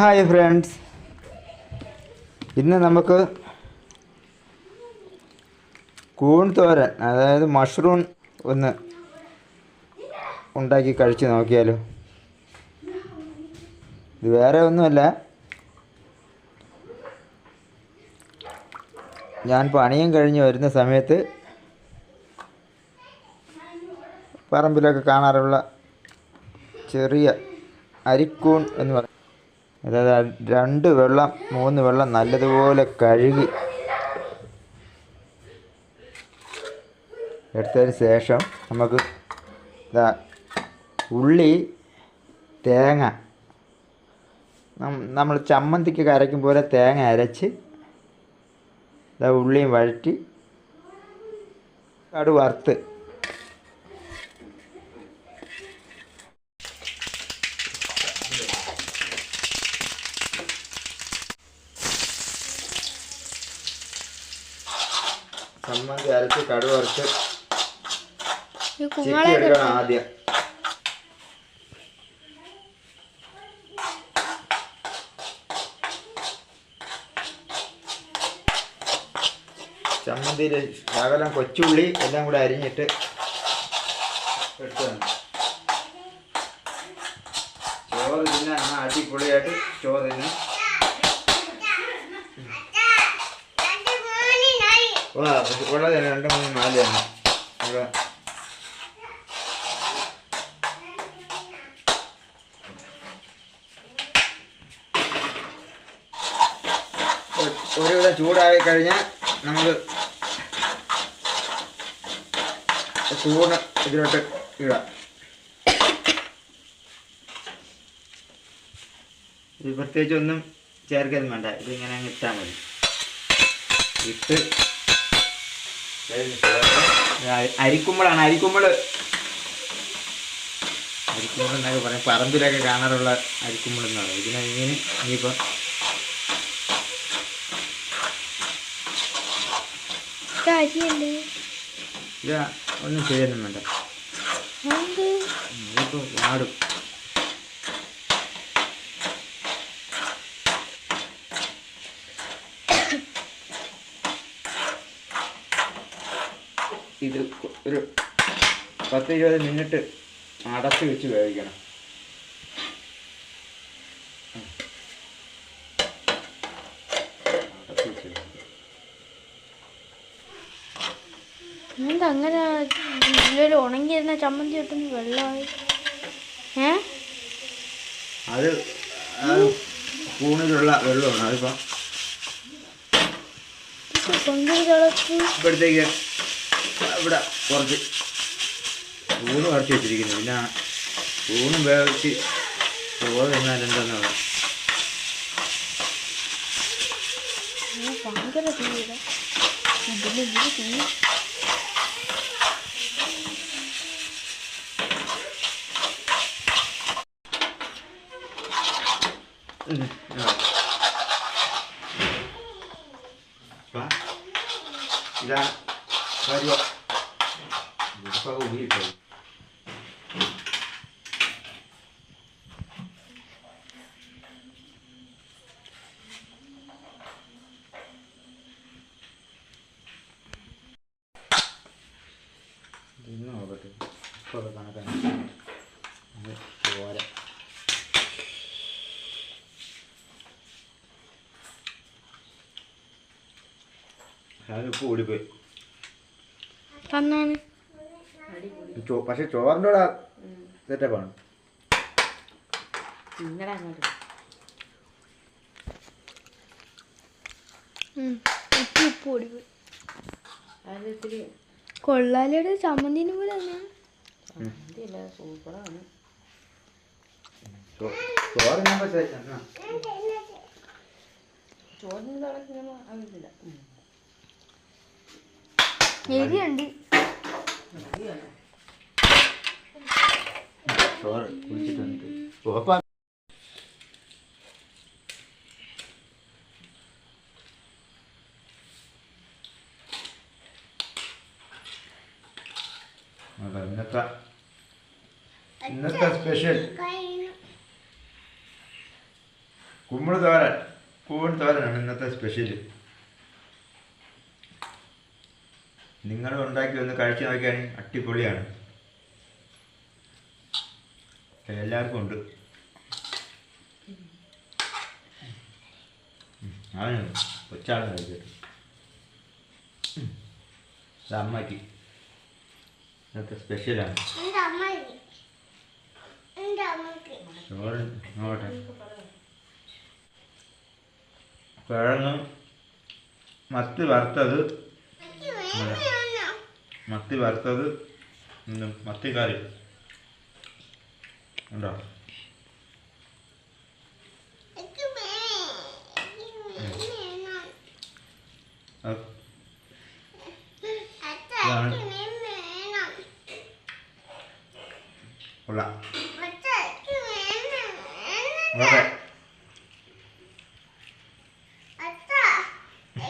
Hi friends ഇന്ന് നമുക്ക് കൂൺ തോരൻ അതായത് മഷ്റൂം ഒന്ന് ഉണ്ടാക്കി കഴിച്ച് നോക്കിയാലോ. ഇത് വേറെ ഒന്നുമല്ല. ഞാൻ പണിയും കഴിഞ്ഞ് വരുന്ന സമയത്ത് പറമ്പിലൊക്കെ കാണാറുള്ള ചെറിയ അരിക്കൂൺ എന്ന് പറയും അതായത് രണ്ട് വെള്ളം മൂന്ന് വെള്ളം നല്ലതുപോലെ കഴുകി എടുത്തതിന് ശേഷം നമുക്ക് ഇതാ ഉള്ളി തേങ്ങ നമ്മൾ ചമ്മന്തിക്ക് കരയ്ക്കും പോലെ തേങ്ങ അരച്ച് ഇതാ ഉള്ളിയും വഴറ്റി കടു ചമ്മന്തി അരച്ച് കടുവ അരച്ച് ഈ ചിക്കി എടുക്കണം ആദ്യം. ചമ്മന്തിയിൽ ശകലം കൊച്ചുള്ളി എല്ലാം കൂടെ അരിഞ്ഞിട്ട് ചോറ് തിന്നാൻ അടിപൊളിയായിട്ട് ചോറ് തിന്നും തന്നെ രണ്ട് മൂന്ന് നാല് തന്നെ. ഇവിടെ. ഒരു- ഒരുവിധം ചൂടായി കഴിഞ്ഞാൽ നമുക്ക് ചൂട് ഇതിലോട്ട് ഇടാം ഇത് പ്രത്യേകിച്ച് ഒന്നും ചേർക്കൊന്നും വേണ്ട. ഇതിങ്ങനെ അങ്ങ് ഇട്ടാൽ മതി. ഇട്ട് അരി- അരിക്കുമ്പോൾ. അരിക്കുമ്പോൾ അരിക്കുമ്പൾ എന്നൊക്കെ പറയും. പറമ്പിലൊക്കെ കാണാറുള്ള അരിക്കുമ്പോൾ എന്ന് പറയും. ഇതിനെ ഇങ്ങനെ ഇനിയിപ്പോൾ അരിയല്ലേ ഇത് ഒന്നും ചെയ്യൊന്നും വേണ്ട. ഇതിപ്പോൾ വാടും. ഇത് ഒരു പത്ത് ഇരുപത് മിനിറ്റ് അടച്ചു വെച്ച് വേവിക്കണം. എന്താ അങ്ങനെ ഇതിലൊരു ഉണങ്ങിയിരുന്ന ചമ്മന്തി കിട്ടുന്ന വെള്ളമായി? ഏ? അത് കൂണിലുള്ള വെള്ളമാണ്. അതിപ്പോ ഇപ്പോഴത്തേക്ക് ഇവിടെ കുറച്ച് ഊണ് വരച്ച് വെച്ചിരിക്കുന്നു. പിന്നെ ഊണും വേവിച്ച് ചോറ് എന്നാൽ എന്താന്ന് ഭയങ്കര തീര ഇതിൽ ഇതിപ്പോൾ ഊരിട്ടോ ഇന്ന് നോക്കട്ടെ. ഇപ്പോൾ കണക്കാണ്. അത് പോരാ ഞാൻ ഉപ്പ് തന്നാണ് പക്ഷെ ചോറിന്റെ കൂടെ സെറ്റപ്പാണ് കൊള്ളാലിയുടെ ചമ്മന്തിന് പോലെ സൂപ്പറാണ്. ചോറിനപ്പോൾ ചോറിന് തിളക്കുന്ന ആവശ്യമില്ല എരിയുണ്ട്. ചോറ് കുടിച്ചിട്ട് വന്നിട്ട്. ഉറപ്പാ. ഇന്നത്തെ ഇന്നത്തെ സ്പെഷ്യൽ കുമ്പിൾ തോരൻ പൂവൻ തോരനാണ് ഇന്നത്തെ സ്പെഷ്യൽ നിങ്ങൾ ഉണ്ടാക്കി ഒന്ന് കഴിച്ചു നോക്കിയാണെങ്കിൽ അടിപൊളിയാണ്. എല്ലാവർക്കും ഉണ്ട്. കൊച്ചാണ് കഴിക്കട്ടെ. അമ്മയ്ക്ക്. ഇന്നത്തെ സ്പെഷ്യലാണ് ചോറ് നോട്ടെ കിഴങ്ങ് മത്തി വറുത്തത് മത്തി വറുത്തത് മത്തി കറി. ഉണ്ടോ? കൊള്ളാം. ഓക്കെ.